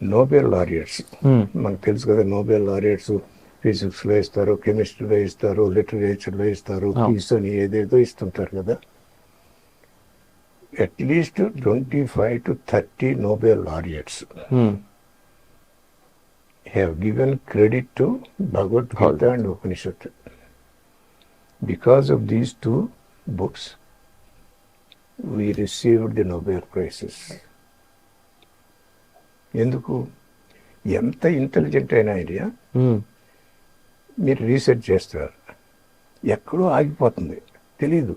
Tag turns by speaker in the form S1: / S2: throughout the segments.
S1: Nobel లారియర్స్
S2: hmm.
S1: మనకు తెలుసు కదా నోబెల్ లారియర్స్ ఫిజిక్స్లో ఇస్తారు కెమిస్ట్రీలో ఇస్తారు లిటరేచర్లో ఇస్తారు పీస్ అని ఏదేదో ఇస్తుంటారు కదా. At least twenty five to thirty Nobel
S2: laureates
S1: have given credit to Bhagavad Gita and Upanishad because of these two books we received the Nobel prizes ఎందుకు? ఎంత ఇంటెలిజెంట్ అయిన ఐడియా. మీరు రీసెర్చ్ చేస్తారు. ఎక్కడో ఆగిపోతుంది. తెలీదు.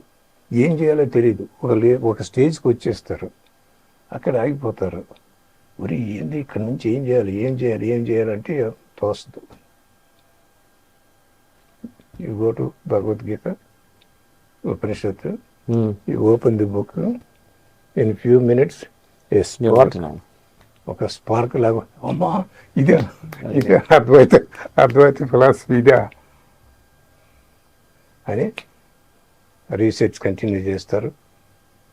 S1: ఏం చేయాలో తెలీదు. ఒక లే ఒక స్టేజ్కి వచ్చేస్తారు. అక్కడ ఆగిపోతారు. మరి ఏంది ఇక్కడ నుంచి ఏం చేయాలి? ఏం చేయాలి? ఏం చేయాలంటే తోస్తుంది you go to Bhagavad Gita
S2: Upanishad.
S1: You open the book in few minutes ఏ ఒక స్పార్క్ లాగా అమ్మా ఇదే ఇదే అద్వైత అద్వైత ఫిలాసఫీ ఇదే. అని రీసెర్చ్ కంటిన్యూ చేస్తారు.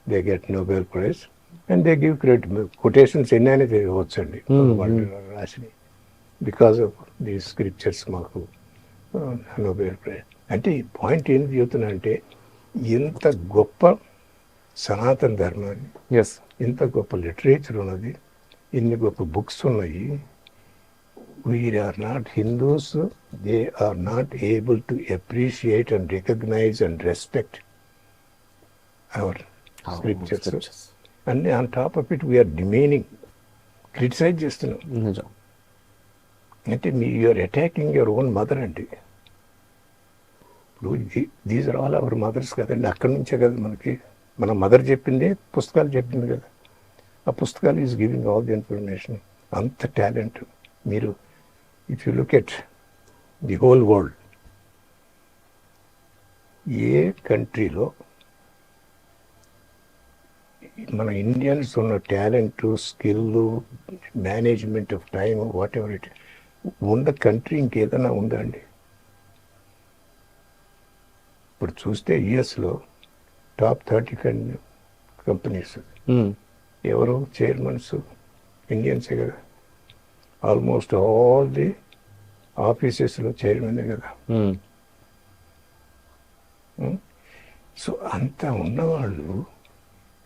S1: They get Nobel prize and they give credit quotations ఎన్ని అనేది వచ్చండి
S2: Hmm,
S1: వాళ్ళు రాసినవి. బికాస్ ఆఫ్ ది స్క్రిప్చర్స్ మాకు నోబెల్ ప్రైజ్ అంటే ఈ పాయింట్ ఏం చెబుతున్నా అంటే ఇంత గొప్ప సనాతన ధర్మాన్ని. ఇంత గొప్ప లిటరేచర్ ఉన్నది ఇన్ని గొప్ప బుక్స్ ఉన్నాయి. We are are not Hindus they are not able to appreciate and recognise and
S2: respect
S1: our
S2: scriptures.
S1: అన్ని on top of it we are demeaning criticise చేస్తున్నాం.
S2: నిజం.
S1: అంటే మీ you are attacking your own mother అండి. ఇప్పుడు these are all our mothers కదండి. అక్కడి నుంచే కదా మనకి మన మదర్ చెప్పింది పుస్తకాలు చెప్పింది కదా. ఆ పుస్తకాలు is giving all the information అంత టాలెంట్ మీరు if you look at the whole world a కంట్రీలో మన ఇండియన్స్ ఉన్న talent skill management of time whatever it ఉన్న కంట్రీ ఇంకేదైనా ఉందా అండి? ఇప్పుడు చూస్తే యుఎస్లో టాప్ థర్టీ కంపెనీస్ ఎవరు? చైర్మన్స్ ఇండియన్సే కదా. ఆల్మోస్ట్ ఆల్ ది ఆఫీసెస్లో చైర్మనే కదా. సో అంత ఉన్నవాళ్ళు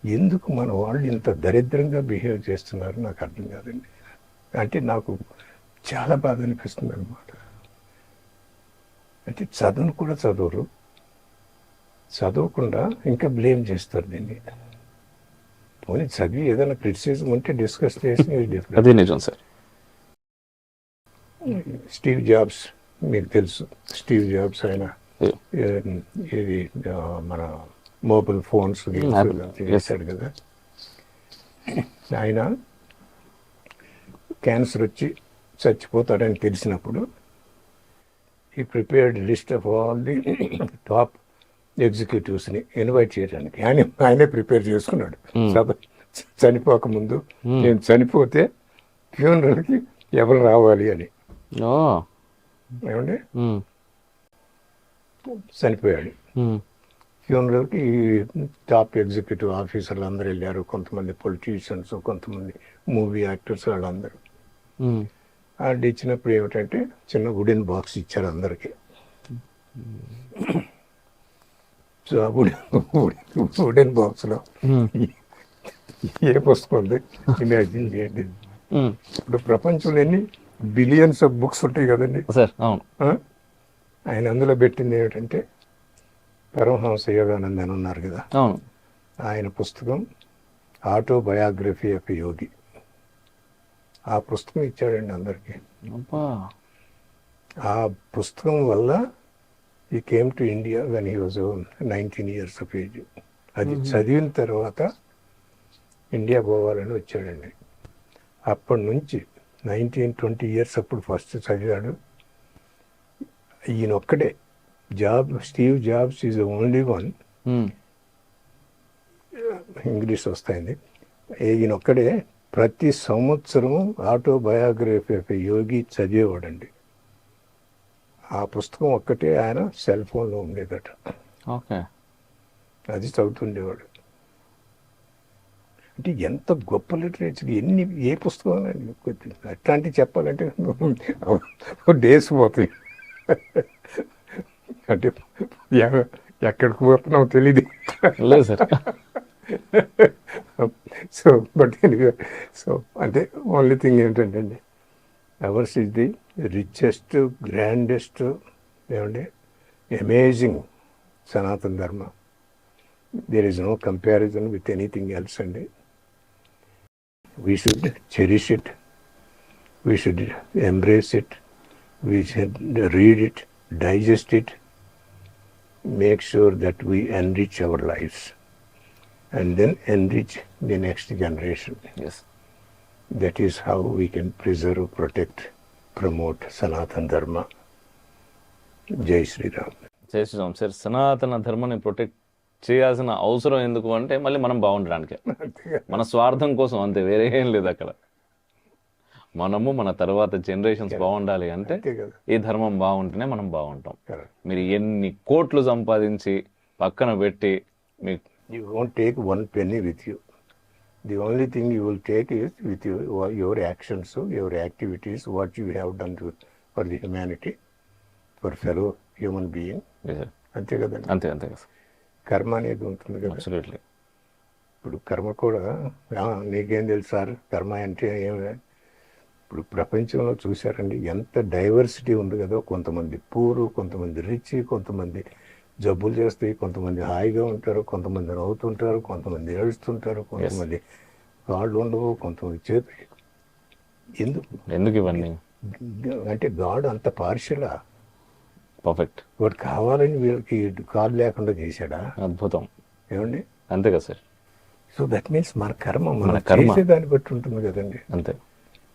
S1: ఎందుకు మన వాళ్ళు ఇంత దరిద్రంగా బిహేవ్ చేస్తున్నారు నాకు అర్థం కాదండి. అంటే నాకు చాలా బాధ అనిపిస్తుంది అనమాట అంటే చదువును కూడా చదవరు. చదవకుండా ఇంకా బ్లేమ్ చేస్తారు దీన్ని. పోనీ చదివి ఏదైనా క్రిటిసిజం ఉంటే డిస్కస్ చేసి.
S2: అది నిజం సార్
S1: స్టీవ్ జాబ్స్ మీకు తెలుసు స్టీవ్ జాబ్స్ ఆయన ఇది మన మొబైల్ ఫోన్స్. చేశాడు కదా ఆయన క్యాన్సర్ వచ్చి చచ్చిపోతాడని తెలిసినప్పుడు ఈ prepared list of all the top ఎగ్జిక్యూటివ్స్ని invite చేయడానికి ఆయన ఆయనే ప్రిపేర్ చేసుకున్నాడు
S2: Hmm.
S1: సభ చనిపోకముందు
S2: Hmm.
S1: నేను చనిపోతే ఫ్యూనరల్కి ఎవరు రావాలి అని ఏమండి
S2: Hmm.
S1: చనిపోయాడు. ఫ్యూనరల్కి ఈ టాప్ ఎగ్జిక్యూటివ్ ఆఫీసర్లు అందరూ వెళ్ళారు కొంతమంది పొలిటీషియన్స్ కొంతమంది మూవీ యాక్టర్స్ వాళ్ళందరూ. వాళ్ళు ఇచ్చినప్పుడు ఏమిటంటే చిన్న వుడెన్ బాక్స్ ఇచ్చారు అందరికి వుడెన్ బాక్స్లో. ఏ పుస్తకం ఉంది ఇమాజిన్ చేయండి. ఇప్పుడు ప్రపంచంలో ఎన్ని బిలియన్స్ ఆఫ్ బుక్స్ ఉంటాయి కదండి? ఆయన అందులో పెట్టింది ఏమిటంటే పరమహంస యోగానంద్ అని ఉన్నారు కదా. ఆయన పుస్తకం ఆటోబయోగ్రఫీ ఆఫ్ యోగి ఆ పుస్తకం ఇచ్చాడండి అందరికీ. ఆ పుస్తకం వల్ల ఈ came to India when he was nineteen years of age అది చదివిన తర్వాత ఇండియా పోవాలని వచ్చాడండి. అప్పటి నుంచి నైన్టీన్ ట్వంటీ ఇయర్స్ అప్పుడు ఫస్ట్ చదివాడు. ఈయన ఒక్కడే job Steve Jobs is only
S2: one.
S1: English వస్తాయండి. ఈయన ఒక్కడే ప్రతి సంవత్సరం ఆటోబయోగ్రఫీ ఆఫ్ యోగి చదివేవాడండి. ఆ పుస్తకం ఒక్కటే ఆయన సెల్ ఫోన్లో ఉండేదట.
S2: ఓకే.
S1: అది చదువుతుండేవాడు. అంటే ఎంత గొప్ప లిటరేచర్ ఎన్ని ఏ పుస్తకం అట్లాంటివి చెప్పాలంటే డేస్ పోతాయి. అంటే ఎక్కడికి పోతున్నావు తెలియదు
S2: లేదు సార్.
S1: సో బట్ సో అంటే ఓన్లీ థింగ్ ఏంటంటే అండి ours is the richest grandest ఏమండి? Amazing Sanatana Dharma. There is no comparison with anything else అండి. We should cherish it we should embrace it we should read it digest it make sure that we enrich our lifes and then enrich the next generation.
S2: Yes
S1: That is how we can preserve, protect, promote Sanatan Dharma. Jai Sri Ram.
S2: జై Sriram sir సనాతన ధర్మాన్ని protect చేయాల్సిన అవసరం ఎందుకు అంటే మళ్ళీ మనం బాగుండడానికి మన స్వార్థం కోసం అంతే వేరే ఏం లేదు అక్కడ మనము మన తర్వాత జనరేషన్స్ బాగుండాలి అంటే ఈ ధర్మం బాగుంటేనే మనం బాగుంటాం. మీరు ఎన్ని కోట్లు సంపాదించి పక్కన పెట్టి మీకు
S1: You won't take one penny with you. The only thing you will take is with your, your actions, your activities, what you have done to, for the humanity, for fellow human being. అంతే కదండి
S2: అంతే అంతే
S1: కర్మ అనేది ఉంటుంది కదా
S2: absolutely
S1: ఇప్పుడు కర్మ కూడా "ఆ, నీకేం తెలుసు సార్ కర్మ అంటే ఏమి ఇప్పుడు ప్రపంచంలో చూశారండి ఎంత డైవర్సిటీ ఉంది కదా కొంతమంది పూరు కొంతమంది రిచ్ కొంతమంది జబ్బులు చేస్తాయి కొంతమంది హాయిగా ఉంటారు కొంతమంది నవ్వుతుంటారు కొంతమంది ఏడుస్తుంటారు కొంతమంది కాళ్ళు ఉండవు కొంతమంది చేతి ఎందుకు?
S2: ఎందుకు ఇవన్నీ?
S1: అంటే గాడ్ అంత పార్షలా
S2: పర్ఫెక్ట్
S1: వాడు కావాలని వీళ్ళకి కాళ్ళు లేకుండా చేశాడా?
S2: అద్భుతం.
S1: ఏమండి?
S2: అంతే కదా సార్.
S1: సో దట్ మీన్స్ మన కర్మ
S2: మన కర్మ.
S1: దాన్ని బట్టి ఉంటుంది కదండి.
S2: అంతే.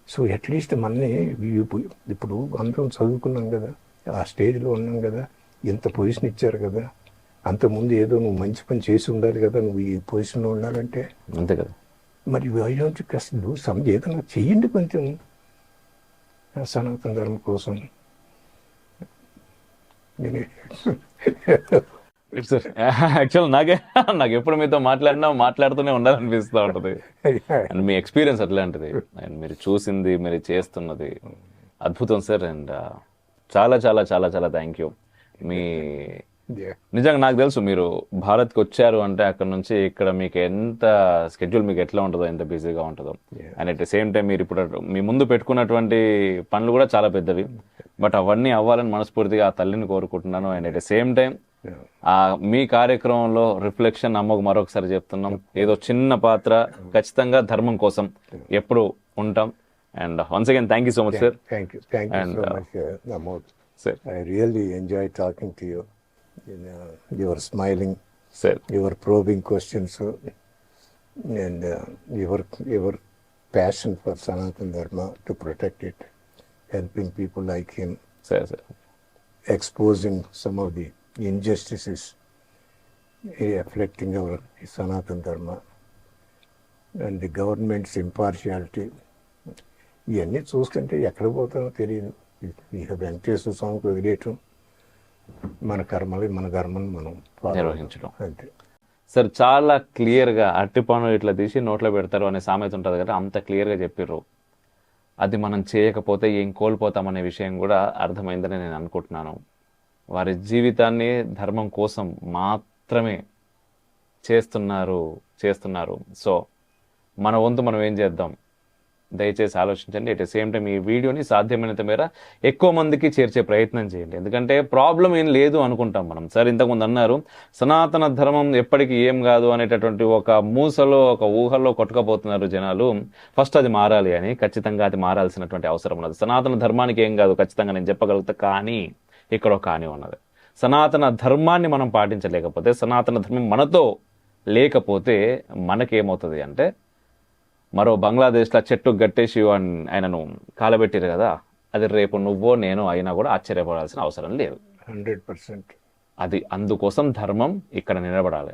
S1: సో అట్లీస్ట్ మనని ఇప్పు- ఇప్పుడు అందరం చదువుకున్నాం కదా ఆ స్టేజ్లో ఉన్నాం కదా ఇంత పొజిషన్ ఇచ్చారు కదా. అంతకుముందు ఏదో నువ్వు మంచి పని చేసి ఉండాలి కదా నువ్వు ఈ పొజిషన్లో ఉండాలంటే.
S2: అంతే కదా.
S1: మరి వైజాగ్ అసలు సమ ఏదైనా చెయ్యండి కొంచెం. సనాతన ధర్మం కోసం.
S2: సార్ యాక్చువల్ నాకే నాకు ఎప్పుడు మీతో మాట్లాడినా మాట్లాడుతూనే ఉండాలనిపిస్తూ ఉంటుంది. అండ్ మీ ఎక్స్పీరియన్స్ అట్లాంటిది. అండ్ మీరు చూసింది మీరు చేస్తున్నది. అద్భుతం సార్ అండ్ చాలా చాలా చాలా చాలా థ్యాంక్ యూ మీ. నిజంగా నాకు తెలుసు మీరు భారత్కి వచ్చారు అంటే అక్కడ నుంచి ఇక్కడ మీకు ఎంత స్కెడ్యూల్ మీకు ఎట్లా ఉంటుందో ఎంత బిజీగా ఉంటుందో. And at the same time మీరు ఇప్పుడు మీ ముందు పెట్టుకున్నటువంటి పనులు కూడా చాలా పెద్దవి. బట్ అవన్నీ అవ్వాలని మనస్ఫూర్తిగా ఆ తల్లిని కోరుకుంటున్నాను. And at the same
S1: time.
S2: ఆ మీ కార్యక్రమంలో రిఫ్లెక్షన్ అమ్మకు మరొకసారి చెప్తున్నాం. ఏదో చిన్న పాత్ర ఖచ్చితంగా ధర్మం కోసం ఎప్పుడు ఉంటాం. And once again
S1: thank you so much sir
S2: And,
S1: so
S2: uh,
S1: much, uh, Namod.
S2: Sir
S1: I really enjoyed talking to you. You know, you were smiling,
S2: sir
S1: you were probing questions, uh, and uh, your your passion for Sanatan Dharma to protect it, helping people like him,
S2: sir sir
S1: exposing some of the injustices eh, afflicting our Sanatan Dharma, and the government's impartiality. ఇవన్నీ చూస్తుంటే ఎక్కడ పోతామో తెలియదు ఇక వెంకటేశ్వర స్వామికి వదిలేయటం మన కర్మలు మన కర్మను మనం
S2: నిర్వహించడం.
S1: అంతే.
S2: సార్ చాలా క్లియర్గా అట్టిపను ఇట్లా తీసి నోట్లో పెడతారు అనే సామెత ఉంటుంది కదా అంత క్లియర్గా చెప్పిర్రు. అది మనం చేయకపోతే ఏం కోల్పోతామనే విషయం కూడా అర్థమైందని నేను అనుకుంటున్నాను. వారి జీవితాన్ని ధర్మం కోసం మాత్రమే చేస్తున్నారు చేస్తున్నారు. సో మన వంతు మనం ఏం చేద్దాం? దయచేసి ఆలోచించండి. ఎట్ ద సేమ్ టైం ఈ వీడియోని సాధ్యమైనంత మేర ఎక్కువ మందికి చేర్చే ప్రయత్నం చేయండి. ఎందుకంటే ప్రాబ్లం ఏం లేదు అనుకుంటాం మనం. సార్ ఇంతకుముందు అన్నారు సనాతన ధర్మం ఎప్పటికీ ఏం కాదు అనేటటువంటి ఒక మూసలో ఒక ఊహలో కొట్టుకపోతున్నారు జనాలు. ఫస్ట్ అది మారాలి అని ఖచ్చితంగా అది మారాల్సినటువంటి అవసరం ఉన్నది. సనాతన ధర్మానికి ఏం కాదు ఖచ్చితంగా నేను చెప్పగలుగుతా కానీ ఇక్కడ ఒక కానీ ఉన్నది. సనాతన ధర్మాన్ని మనం పాటించలేకపోతే సనాతన ధర్మం మనతో లేకపోతే మనకేమవుతుంది అంటే మరో బంగ్లాదేశ్లో చెట్టు గట్టేసి ఆయన- ఆయనను కాలబెట్టారు కదా అది రేపు నువ్వో నేను అయినా కూడా ఆశ్చర్యపడాల్సిన అవసరం లేదు.
S1: Hundred percent.
S2: అది అందుకోసం ధర్మం ఇక్కడ నిలబడాలి.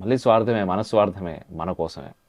S2: మళ్ళీ స్వార్థమే మన స్వార్థమే మన కోసమే.